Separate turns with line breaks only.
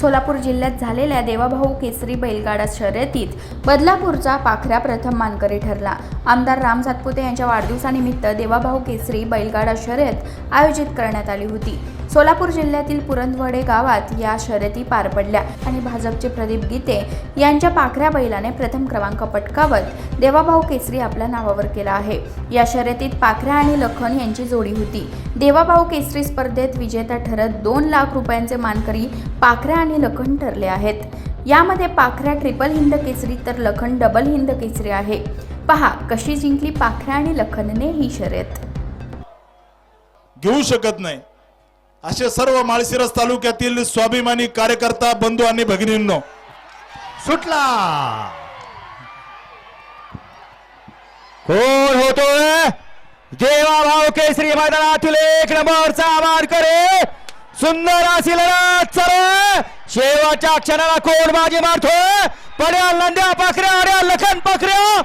सोलापूर जिल्ह्यात झालेल्या देवाभाऊ केसरी बैलगाडा शर्यतीत बदलापूरचा पाखऱ्या प्रथम मानकरी ठरला. आमदार राम सातपुते यांच्या वाढदिवसानिमित्त देवाभाऊ केसरी बैलगाडा शर्यत आयोजित करण्यात आली होती. सोलापूर जिल्ह्यातील पुरंदवडे गावात या शर्यती पार पडल्या आणि भाजपचे प्रदीप गीते यांच्या पाखऱ्या बैलाने प्रथम क्रमांक पटकावत देवाभाऊ केसरी आपल्या नावावर केला आहे. या शर्यतीत पाखऱ्या आणि लखन यांची जोडी होती. देवाभाऊ केसरी स्पर्धेत विजेता ठरत दोन लाख रुपयांचे मानकरी पाखऱ्या आणि लखन ठरले आहेत. यामध्ये पाखऱ्या ट्रिपल हिंद केसरी तर लखन डबल हिंद केसरी आहे. पहा कशी जिंकली पाखऱ्या आणि लखनने ही शर्यत.
घेऊ शकत नाही. असे सर्व माळशिरस तालुक्यातील स्वाभिमानी कार्यकर्ता बंधू आणि भगिनींनो
सुटला. कोण होतोय? जेवा भाऊ केसरी मैदानातील एक नंबरचा आभार करे. सुंदर अशी लढत चालू शेवटच्या क्षणाला कोण बाजी मारतोय? पड्या नंद्या पाखऱ्या अड्या लखन पाखऱ्या.